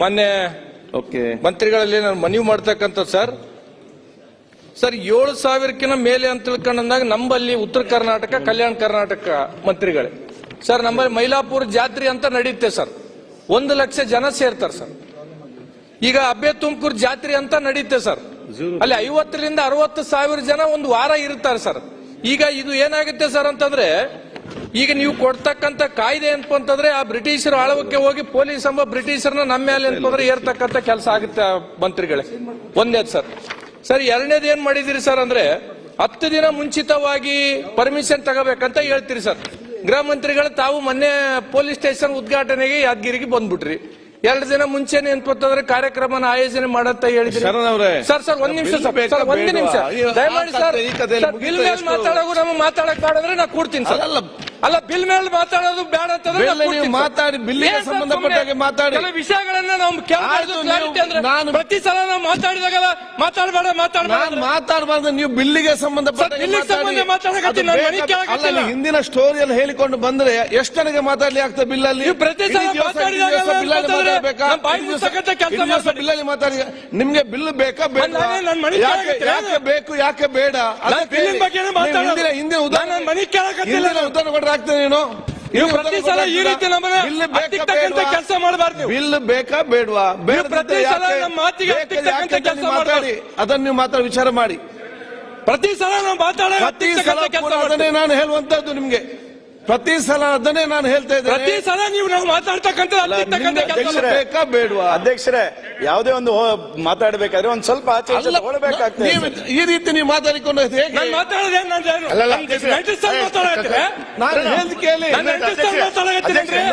ಮೊನ್ನೆ ಓಕೆ ಮಂತ್ರಿಗಳಲ್ಲಿ ನಾನು ಮನವಿ ಮಾಡ್ತಕ್ಕಂಥದ್ದು ಸರ್ ಸರ್ ಏಳು ಸಾವಿರಕ್ಕಿಂತ ಮೇಲೆ ಅಂತ ತಿಳ್ಕೊಂಡಂದಾಗ ನಂಬಲ್ಲಿ ಉತ್ತರ ಕರ್ನಾಟಕ ಕಲ್ಯಾಣ ಕರ್ನಾಟಕ ಮಂತ್ರಿಗಳೇ. ಸರ್ ನಮ್ಮಲ್ಲಿ ಮೈಲಾಪುರ ಜಾತ್ರೆ ಅಂತ ನಡೆಯುತ್ತೆ ಸರ್ ಒಂದು ಲಕ್ಷ ಜನ ಸೇರ್ತಾರೆ ಸರ್ ಈಗ ಅಬ್ಬೆ ತುಮಕೂರು ಜಾತ್ರೆ ಅಂತ ನಡೆಯುತ್ತೆ ಸರ್ ಅಲ್ಲಿ ಐವತ್ತರಿಂದ ಅರವತ್ತು ಸಾವಿರ ಜನ ಒಂದು ವಾರ ಇರ್ತಾರೆ ಸರ್ ಈಗ ಇದು ಏನಾಗುತ್ತೆ ಸರ್ ಅಂತಂದ್ರೆ ಈಗ ನೀವು ಕೊಡ್ತಕ್ಕಂತ ಕಾಯ್ದೆ ಅಂತಂದ್ರೆ ಆ ಬ್ರಿಟಿಷರ ಆಳವಕ್ಕೆ ಹೋಗಿ ಪೊಲೀಸ್ ಎಂಬ ಬ್ರಿಟಿಷರ್ನ ನಮ್ಮ ಮೇಲೆ ಅಂತಂದ್ರೆ ಏರ್ತಕ್ಕಂಥ ಕೆಲಸ ಆಗುತ್ತೆ ಮಂತ್ರಿಗಳೇ. ಒಂದೇದ್ ಸರ್. ಸರ್ ಎರಡನೇದು ಏನ್ ಮಾಡಿದಿರಿ ಸರ್ ಅಂದ್ರೆ ಹತ್ತು ದಿನ ಮುಂಚಿತವಾಗಿ ಪರ್ಮಿಷನ್ ತಗೋಬೇಕಂತ ಹೇಳ್ತೀರಿ ಸರ್. ಗೃಹ ಮಂತ್ರಿಗಳು ತಾವು ಮೊನ್ನೆ ಪೊಲೀಸ್ ಸ್ಟೇಷನ್ ಉದ್ಘಾಟನೆಗೆ ಯಾದಗಿರಿಗೆ ಬಂದ್ಬಿಟ್ರಿ. ಎರಡು ದಿನ ಮುಂಚೆನೆ ಏನ್ಪತ್ತಂದ್ರೆ ಕಾರ್ಯಕ್ರಮನ ಆಯೋಜನೆ ಮಾಡಂತ ಹೇಳಿದ್ರಿ. ಸರ್ ಸರ್ ಒಂದ್ ನಿಮಿಷ ಸರ್ ಒಂದ್ ನಿಮಿಷ. ದಯಮಾಡಿ ಸರ್ ಬಿಲ್ ಮೇಲೆ ಮಾತಾಡೋದು ನಮಗೆ ಮಾತಾಡಕ್ ಬೇಡಂದ್ರೆ ನಾ ಕೊಡ್ತೀನಿ ಸರ್. ಅಲ್ಲ, ಅಲ್ಲ ಬಿಲ್ ಮೇಲೆ ಮಾತಾಡೋದು ಬೇಡ ಅಂತಂದ್ರೆ ನಾ ಬಿಲ್ ಸಂಬಂಧಪಟ್ಟಾಗೆ ಮಾತಾಡಿ, ಮಾತಾಡಿ. ಕೆಲವು ವಿಷಯಗಳನ್ನ ನಾವು ಕ್ಲಾರಿಟಿ ಅಂದ್ರೆ ನಾನು- ಪ್ರತಿ ಸಲ ನಾವು ಮಾತಾಡಿದಾಗ ಮಾತಾಡಬೇಡ ಮಾತಾಡಬೇಡ ನಾನ್ ಮಾತಾಡಬಾರ್ದು ನೀವು ಬಿಲ್ಲಿಗೆ ಸಂಬಂಧಪಟ್ಟ ಸಂಬಂಧ ಮಾತಾಡಕತ್ತೀನಿ. ಅಲ್ಲ ಹಿಂದಿನ ಸ್ಟೋರಿಯಲ್ಲಿ ಹೇಳಿಕೊಂಡು ಬಂದ್ರೆ ಎಷ್ಟು ನನಗೆ ಮಾತಾಡ್ಲಿ ಆಗ್ತದೆ ಬಿಲ್ ಅಲ್ಲಿ ಪ್ರತಿ ಸಲ ಮಾತಾಡಿದಾಗ ದಿವಸ ಮಾಡ್ಬೇಡಿ. ಮಾತಾಡಿ. ನಿಮ್ಗೆ ಬಿಲ್ ಬೇಕಾ ಯಾಕೆ ಬೇಕು ಯಾಕೆ ಬೇಡ. ಹಿಂದಿನ ಉದಾಹರಣೆ ಮನೆ ಕೇಳಕತ್ತಿಲ್ಲ ಹಿಂದಿನ ಕೊಟ್ಟರೆ ನೀನು? ಪ್ರತಿ ಸಲ ಈ ರೀತಿ ನಮ್ಮನ್ನ ಬಿಲ್ ಬೇಕಾ ಹತ್ತಿಕ್ಕಂತ ಕೆಲಸ ಮಾಡಬಾರ್ದು ಬಿಲ್ ಬೇಕಾ ಬೇಡವಾ? ಬೇಡ ಪ್ರತಿ ಸಲ ನಮ್ಮ ಮಾತಿಗೆ ಹತ್ತಿಕ್ಕಂತ ಕೆಲ್ಸ ಮಾತಾಡಿ. ಅದನ್ನ ನೀವು ಮಾತ್ರ ವಿಚಾರ ಮಾಡಿ. ಪ್ರತಿ ಸಲ ನಾವು ಮಾತಾಡೋ ಪ್ರತಿ ಸಲ ಅದನ್ನೇ ನಾನು ಹೇಳುವಂತದ್ದು ನಿಮ್ಗೆ. ಪ್ರತಿ ಸಲ ಅದನ್ನೇ ನಾನು ಹೇಳ್ತಾ ಪ್ರತಿ ಇದ್ದೇನೆ ಸಲ ನೀವು ನಾವು ಮಾತಾಡ್ತಕ್ಕಂಥ ಬೇಕಾ ಬೇಡವಾ ಅಧ್ಯಕ್ಷರೇ ಯಾವುದೇ ಒಂದು ಮಾತಾಡಬೇಕಾದ್ರೆ ಒಂದ್ ಸ್ವಲ್ಪ ಆಚೆ ಈಚೆ ಅಲ್ಲ, ತಗೊಳ್ಬೇಕಾಗ್ತದೆ ನೀವು ಈ ರೀತಿ ನೀವು ಮಾತಾಡಿಕೊಂಡು ಹೇಗೆ? ನಾನು ಮಾತಾಡೋದೇ ನಾನು ಅಲ್ಲಲ್ಲ, ನೈಂಟಿ ಸಲ ಮಾತಾಡತ್ತೀರಾ ನಾನು ಹೇಳ್ದು ಕೇಳಿ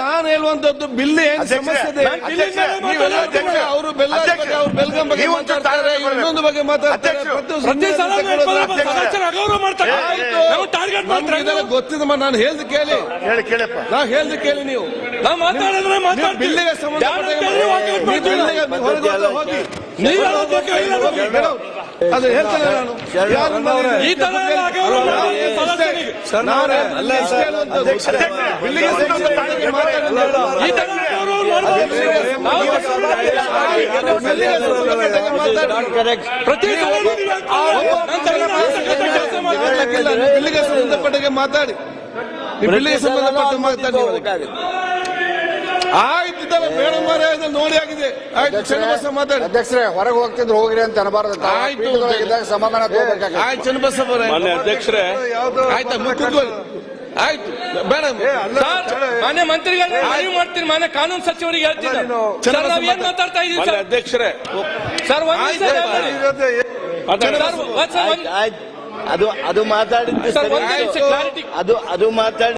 ನಾನು ಹೇಳುವಂತದ್ದು ಬಿಲ್ ಏನ್ ಅಧ್ಯಕ್ಷರೇ, ಸಮಸ್ಯೆ ಇದೆ? ನಾನು ಬಿಲ್ಲಿನ ಮೇಲೆ ನೀವೆಲ್ಲ ಮಾತಾಡ್ತೀನಿ. ಅವರು ಬೆಲ್ಲ ಬಗ್ಗೆ ಅವ್ರು ಬೆಲ್ಗಂ ಬಗ್ಗೆ ಮಾತಾಡ್ತಾರೆ ತಾಳ್ಮೆ. ಇನ್ನೊಂದು ಬಗ್ಗೆ ಮಾತಾಡ್ತಾರೆ ಅಧ್ಯಕ್ಷರು, ಪ್ರತಿ ಪ್ರತಿ ಸಲ ಸುಮ್ಮನೆ ತಗೊಳ್ಳೋದು. ಸದಸ್ಯರ ಅಗೌರವ ಮಾಡ್ತಾರೆ ಆಯ್ತು. ನಾವು ಟಾರ್ಗೆಟ್ ಮಾಡ್ತಾರೆ ಗೊತ್ತಿದಮ್ಮ ನಾನು ಹೇಳ್ದು ಕೇಳಿ. ಹೇಳಿ ಕೇಳಪ್ಪ ನಾ ಹೇಳ್ದು ಕೇಳಿ ನೀವು. ನಾವು ಮಾತಾಡಿದ್ರೆ ಮಾತಾಡ್ತೀವಿ ಬಿಲ್ಲಿಗೆ ಸಂಬಂಧ ಹೋಗಿ, ನೀವು? ಅದು ಹೇಳ್ತೇನೆ ನಾನು. ಈ ತರ ಎಲ್ಲ ಅಗೌರವ ಮಾಡಿ ಸದಸ್ಯರಿಗೆ ನಾನು ಅಲ್ಲ ಇಷ್ಟು ಸರ್, ಹೇಳುವಂಥದ್ದು. ಅಧ್ಯಕ್ಷರೇ, ಬಿಲ್ಲಿಗೆ ಸಂಬಂಧಪಟ್ಟ ಮಾತಾಡಿದ್ರೆ ಈ ತರ ಅಗೌರವ ಮಾಡಬಾರ್ದು. ನಾವು ಪ್ರತಿ ಸಲ ನೀವು ನನ್ನ ತಲೆಗೆ ಹಾಕ್ತಕ್ಕಂಥ ಕೆಲಸ ಮಾಡ್ತಾರೆ. ಬಿಲ್ಲಿಗೆ ಸಂಬಂಧಪಟ್ಟಾಗೆ ಮಾತಾಡಿ. ಸಂಬಂಧಪಟ್ಟ ಮಾತಾಡಿ ಆಯ್ತು ಇದೆಲ್ಲ ಬೇಡ ಮಾರ್ರೆ, ನೋಡಿ ಆಗಿದೆ. ಆಯ್ತು ಚನ್ನಬಸ ಮಾತಾಡಿ. ಅಧ್ಯಕ್ಷರೇ ಹೊರಗೆ ಹೋಗ್ತಿದ್ರು ಹೋಗ್ರಿ ಅಂತ ಅನ್ನಬಾರದು ಆಯ್ತು. ಸಮಾಧಾನ ಆಯ್ತು ಚನ್ನಬಸ ಮಾನ್ಯ ಅಧ್ಯಕ್ಷರೇ. ಆಯ್ತಾ ಬೇಡ. ಸರ್ ಮಾನ್ಯ ಮಂತ್ರಿಗಳನ್ನ ಮನವಿ ಮಾಡ್ತೀನಿ ಮಾನ್ಯ ಕಾನೂನು ಸಚಿವರಿಗೆ ಹೇಳ್ತೀನಿ. ಸರ್ ನಾವ್ ಏನ್ ಮಾತಾಡ್ತಾ ಇದೀವಿ ಸರ್? ಅಧ್ಯಕ್ಷರೇ. ಸರ್ ಒಂದ್ ಅದು ಅದು ಮಾತಾಡಿದ್ದು ಅದು ಅದು ಮಾತಾಡಿ